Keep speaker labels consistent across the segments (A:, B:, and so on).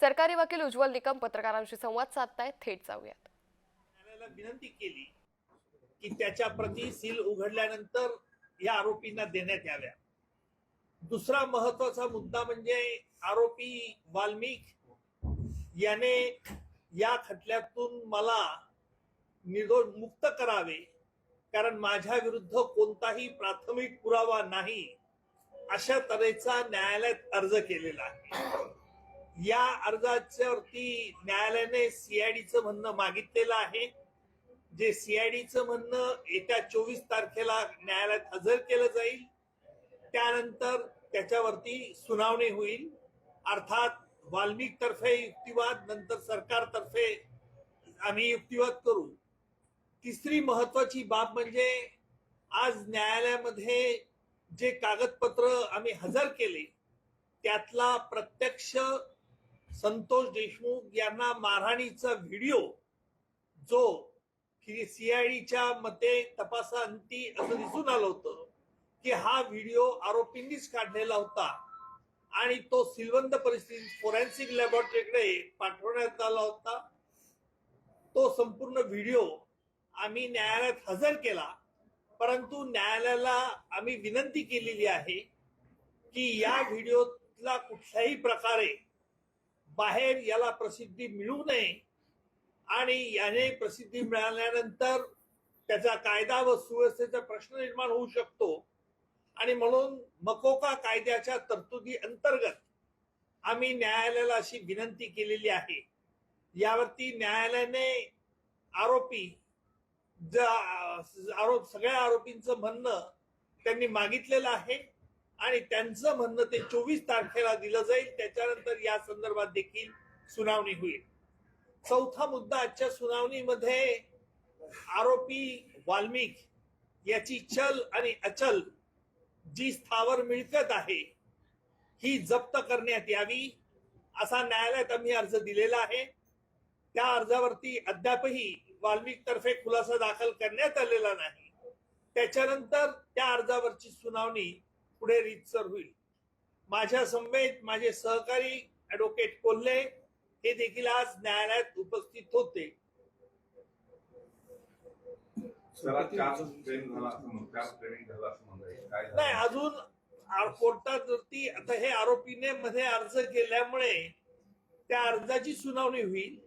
A: सरकारी वकील उज्ज्वल निकम पत्रकारांशी संवाद साधतायत. थेट जाऊयात.
B: न्यायालयाला विनंती केली की त्याच्या प्रती सील उघडल्यानंतर या आरोपींना देण्यात याव्या. दुसरा महत्त्वाचा मुद्दा म्हणजे आरोपी वाल्मिक याने या खटल्यातून मला निर्दोष मुक्त करावे कारण माझ्या विरुद्ध कोणताही प्राथमिक पुरावा नाही अशा तऱ्हेचा न्यायालयात अर्ज केलेला आहे. या अर्जाच्यावरती न्यायालयाने सीआयडीचं म्हणणं मागितलेलं आहे. जे सीआयडीचं म्हणणं येत्या चोवीस तारखेला न्यायालयात हजर केलं जाईल. त्यानंतर त्याच्यावरती सुनावणी होईल. अर्थात वाल्मिक तर्फे युक्तिवाद नंतर सरकारतर्फे आम्ही युक्तिवाद करू. तिसरी महत्वाची बाब म्हणजे आज न्यायालयामध्ये जे कागदपत्र आम्ही हजर केले त्यातला प्रत्यक्ष संतोष देशमुख यांना मारहाणीचा व्हिडिओ जो की सीआयडीच्या मते तपासांती असं दिसून आलं होतं की हा व्हिडिओ आरोपींनीच काढलेला होता. आणि तो सिलवंत परिस्थितीत फोरेन्सिक लॅबोरेटरीकडे पाठवण्यात आला होता. तो संपूर्ण व्हिडिओ आम्ही न्यायालयात हजर केला. परंतु न्यायालयाला आम्ही विनंती केलेली आहे की या व्हिडिओतला कुठल्याही प्रकारे बाहेर याला प्रसिद्धी मिळू नये. आणि याने प्रसिद्धी मिळाल्यानंतर त्याचा कायदा व सुव्यवस्थेचा प्रश्न निर्माण होऊ शकतो. आणि म्हणून मकोका कायद्याच्या तरतुदी अंतर्गत आम्ही न्यायालयाला अशी विनंती केलेली आहे. यावरती न्यायालयाने आरोपी ज- आरोप सगळ्या आरोपींचं म्हणणं त्यांनी मागितलेलं आहे. आणि त्यांचं म्हणणं ते चोवीस तारखेला दिलं जाईल. त्याच्यानंतर या संदर्भात देखील सुनावणी होईल. चौथा मुद्दा आजच्या सुनावणीमध्ये आरोपी वाल्मिक याची चल आणि अचल जी स्थावर मिळकत आहे ही जप्त करण्यात यावी असा न्यायालयात आम्ही अर्ज दिलेला आहे. त्या अर्जावरती अद्यापही वाल्मिक तर्फे खुलासा दाखल करण्यात आलेला नाही. त्याच्यानंतर त्या अर्जावरची सुनावणी पुढे रीतसर होईल. माझ्या समेत माझे सहकारी ऍडव्होकेट कोल्हे हे देखील आज न्यायालयात उपस्थित होते? नाही अजून आ- कोर्टावरती आता हे आरोपीने मध्ये अर्ज केल्यामुळे त्या अर्जाची सुनावणी होईल.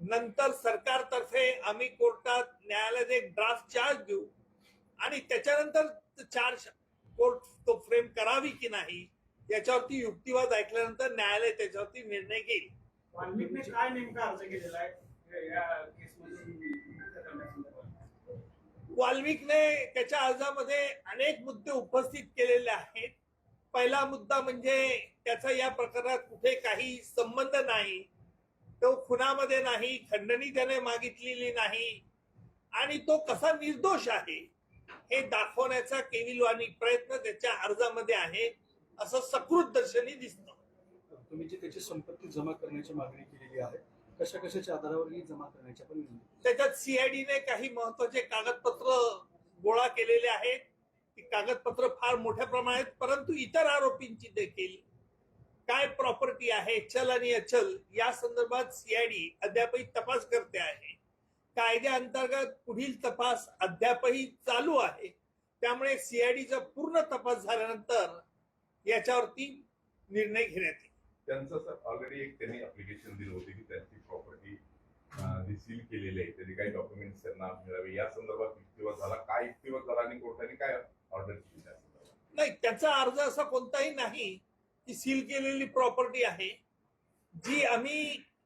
B: नंतर सरकारतर्फे आम्ही कोर्टात न्यायालयात एक ड्राफ्ट चार्ज देऊ. आणि त्याच्यानंतर चार्ज कोर्ट तो फ्रेम करावी की नाही याच्यावरती युक्तिवाद ऐकल्यानंतर न्यायालय त्याच्यावरती निर्णय घेईल.
C: वाल्मिकने काय नेमका अर्ज केलेला आहे?
B: वाल्मिकने त्याच्या अर्जामध्ये अनेक मुद्दे उपस्थित केलेले आहेत. पहिला मुद्दा म्हणजे त्याचा या प्रकरणात कुठे काही संबंध नाही. तो खुनामध्ये नाही खंडणी त्याने मागितलेली नाही. आणि तो कसा निर्दोष आहे? हे दाखवण्याचा केविलवाणी प्रयत्न त्याच्या अर्जामध्ये आहे असं सकृत दर्शनी दिसतं.
D: तुम्ही जी त्याची संपत्ती जमा करण्याची मागणी केलेली आहे कशा कशाच्या आधारावर ही जमा करण्याची पण
B: त्याच्यात सीआयडीने काही महत्त्वाचे कागदपत्र गोळा केलेले आहेत. ती कागदपत्र फार मोठ्या प्रमाणात परंतु इतर आरोपींची देखील. काय प्रॉपर्टी आहे चल आणि अचल या संदर्भात सीआयडी अद्यापही तपास करते आहे. कायद्याअंतर्गत पुढील तपास अद्यापही चालू आहे. त्यामुळे सीआयडीचा पूर्ण तपास झाल्यानंतर याच्यावरती निर्णय घेण्यात येईल.
E: त्यांचं सर ऑलरेडी एक त्यांनी अप्लिकेशन दिलं होते की त्यांची प्रॉपर्टी जी सील केलेली आहे त्याचे काही डॉक्युमेंट्स त्यांना मिळावे. या संदर्भात युक्तिवाद झाला. काय युक्तिवाद झाला आणि कोर्टाने काय ऑर्डर केली
B: नाही त्याचा अर्ज असा कोणताही नाही की सील केलेली प्रॉपर्टी आहे. जी आम्ही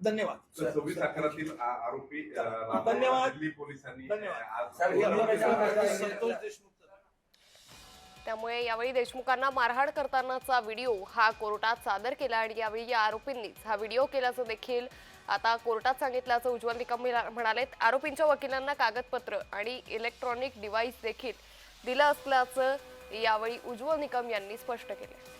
B: धन्यवाद.
E: सव्वीस अकरातील आरोपी
B: धन्यवाद.
E: दिल्ली पोलिसांनी
D: संतोष देशमुख
A: त्यामुळे यावेळी देशमुखांना मारहाण करतानाचा व्हिडिओ हा कोर्टात सादर केला आणि यावेळी या आरोपींनीच हा व्हिडिओ केल्याचं देखील आता कोर्टात सांगितल्याचं उज्ज्वल निकम म्हणालेत. आरोपींच्या वकिलांना कागदपत्र आणि इलेक्ट्रॉनिक डिव्हाइस देखील दिलं असल्याचं यावेळी उज्ज्वल निकम यांनी स्पष्ट केलं